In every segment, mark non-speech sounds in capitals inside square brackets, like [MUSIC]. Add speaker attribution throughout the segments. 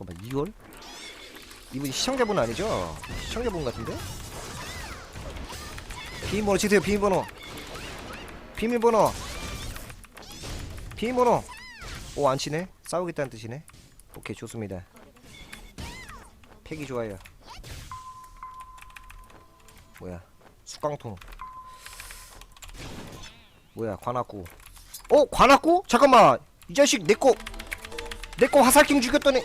Speaker 1: 잠깐만 이걸? 이분이 시청자분 아니죠? 시청자분 같은데? 비밀번호 치세요 비밀번호. 비밀번호. 비밀번호. 오 안치네? 싸우겠다는 뜻이네? 오케이 좋습니다. 팩이 좋아요. 뭐야? 숟깡통. 뭐야 관악구. 어 관악구? 잠깐만! 이 자식 내꺼 내꺼 화살킹 죽였더니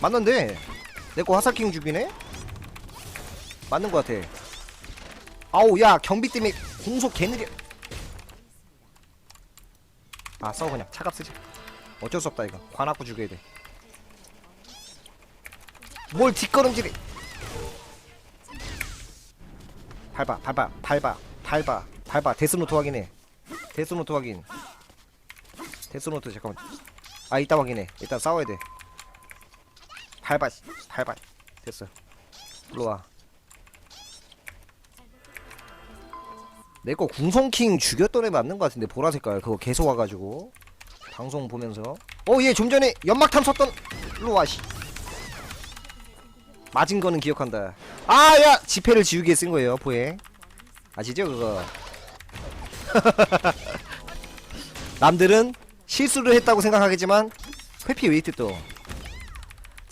Speaker 1: 맞는데? 내꺼 화살킹 죽이네? 맞는 것 같아. 아우 야 경비 때문에 공속 개느려. 아 싸워 그냥. 차갑 쓰지. 어쩔 수 없다 이거. 관악구 죽여야 돼뭘 뒷걸음질이 밟아 밟아 밟아 밟아 밟아. 데스노트 확인해. 데스노트 확인. 데스노트 잠깐만. 아 이따 확인해. 일단 싸워야 돼 밟아 씨, 밟아 됐어. 일로와. 내 거 궁성킹 죽였던 애 맞는 거 같은데 보라색깔. 그거 계속 와가지고. 방송 보면서. 어얘 좀 전에 연막탄 썼던. 일로와 씨. 맞은 거는 기억한다. 아야! 지폐를 지우기 위해 쓴 거예요 포에. 아시죠 그거? [LAUGHS] 남들은 실수를 했다고 생각하겠지만 회피 웨이트 또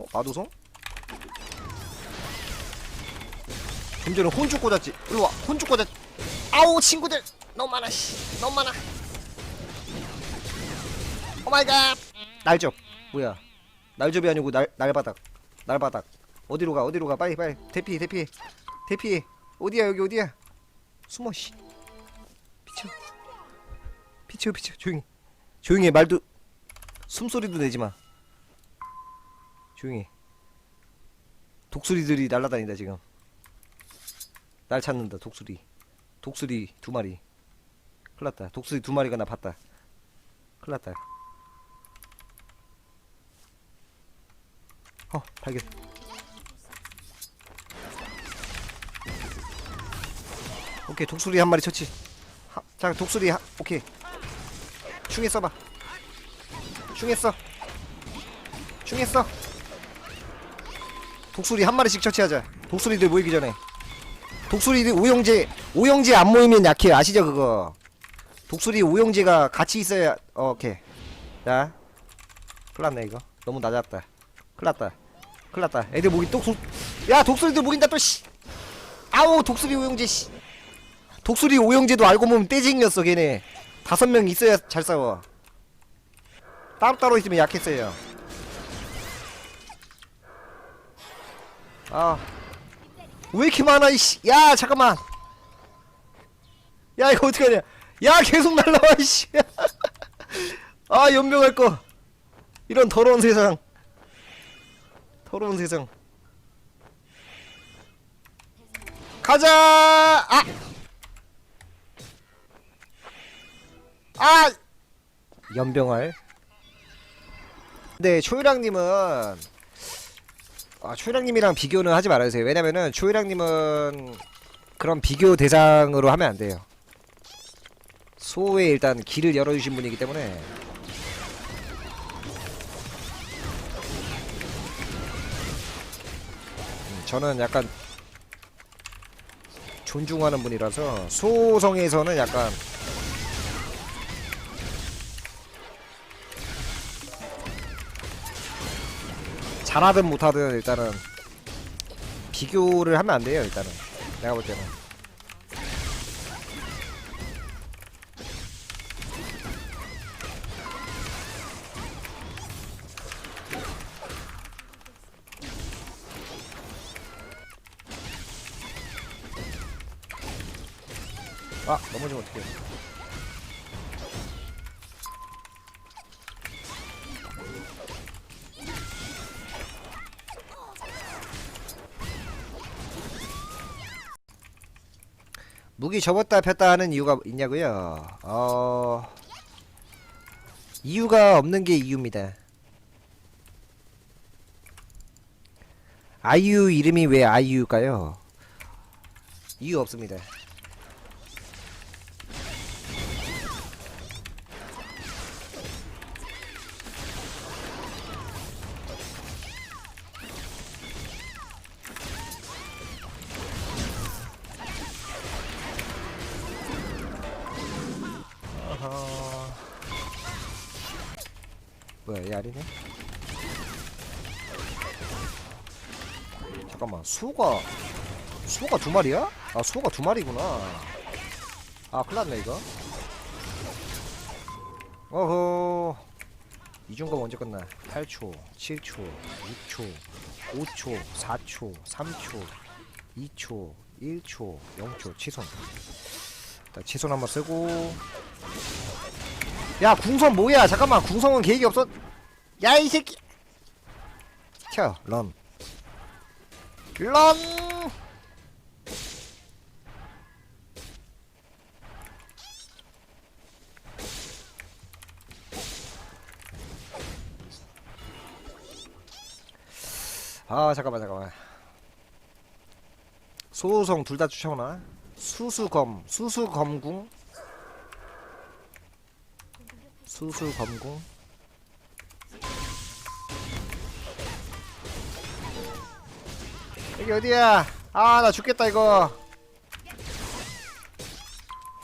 Speaker 1: 어 마도성? 좀 전에 혼주 꽂았지. 일로 와 혼주 꽂았. 아우 친구들! 너무 많아 씨. 너무 많아 오마이갓! 날접 뭐야. 날접이 아니고 날 날바닥. 날바닥. 어디로 가 어디로 가? 빨리 빨리. 대피 대피 대피 어디야 여기 어디야? 숨어 씨. 비켜 비켜 비켜 조용히. 조용히 해. 말도 숨소리도 내지 마 조용히 해. 독수리들이 날아다닌다 지금. 날 찾는다 독수리. 독수리 두 마리. 큰일났다. 독수리 두 마리가 나 봤다. 큰일났다. 어 발견. 오케이 독수리 한 마리 쳤지 하, 자 독수리 하, 오케이. 충에 써 충에 써 독수리 한 마리씩 처치하자. 독수리들 모이기 전에. 독수리들 오영재 오영재 안 모이면 약해 아시죠 그거? 독수리 오영재가 같이 있어야 어, 오케이. 자. 큰일났네 이거. 너무 낮았다. 큰일났다. 큰일났다. 애들 모기 독수 야 독수리들 모인다 또씨. 아우 독수리 오영재 씨. 독수리 오영재도 알고 보면 떼쟁이였어 걔네. 다섯 명 있어야 잘 싸워. 따로따로 있으면 약했어요 아. 왜 이렇게 많아 이씨? 야 잠깐만. 야 이거 어떻게 하냐? 야 계속 날라와 이씨. [LAUGHS] 아 연명할 거. 이런 더러운 세상. 더러운 세상. 가자! 아! 아! 연병할. 근데 초유랑님은 아, 초유랑님이랑 비교는 하지 말아주세요. 왜냐면은 초유랑님은 그런 비교 대상으로 하면 안 돼요. 소에 일단 길을 열어주신 분이기 때문에 음, 저는 약간 존중하는 분이라서 소성에서는 약간 잘하든 못하든 일단은 비교를 하면 안 돼요 일단은. 내가 볼 때는. 아 넘어지면 어떡해 무기 접었다 폈다 하는 이유가 있냐고요? 어 이유가 없는 게 이유입니다. 아이유 이름이 왜 아이유일까요? 이유 없습니다. 어허. 뭐야 얘 아니네? 잠깐만 수호가 수호가 두 마리야? 아 수호가 두 마리구나 아 큰일났네 이거 어허 이중검 언제 끝나 8초 7초 6초 5초 4초 3초 2초 1초 0초 치손 일단 치손 한번 쓰고 야 궁성 뭐야? 잠깐만 궁성은 계획이 없었 야이 새끼. 튀어 런. 런! 아 잠깐만 잠깐만. 소우성 둘다 쫓아오나? 수수검 수수검궁 수수검궁 여기 어디야? 아 나 죽겠다 이거.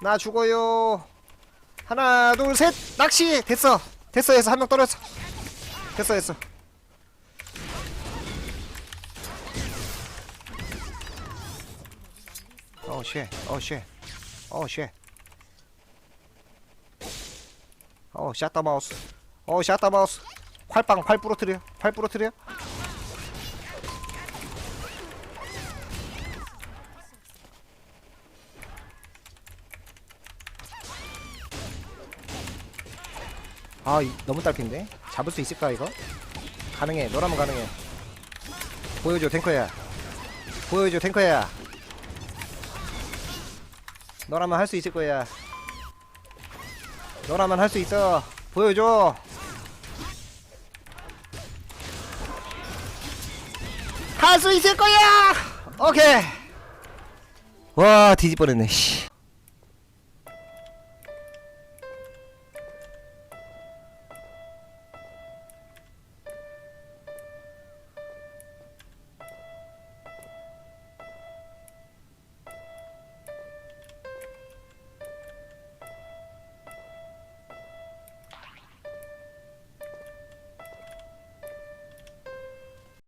Speaker 1: 나 죽어요. 하나 둘 셋. 낚시! 됐어. 됐어 됐어 한 명 떨어졌어. 됐어 됐어. 어 쉣, 어. 어 샷다 마우스, 어 샷다 마우스. 활빵 활 부러뜨려, 활 부러뜨려. 아 이, 너무 딸핀데? 잡을 수 있을까 이거? 가능해. 너라면 가능해. 보여줘 탱커야. 보여줘 탱커야. 너라면 할 수 있을 거야 너라면 할 수 있어. 보여줘. 할 수 있을 거야! 오케이. 와 뒤집어냈네 씨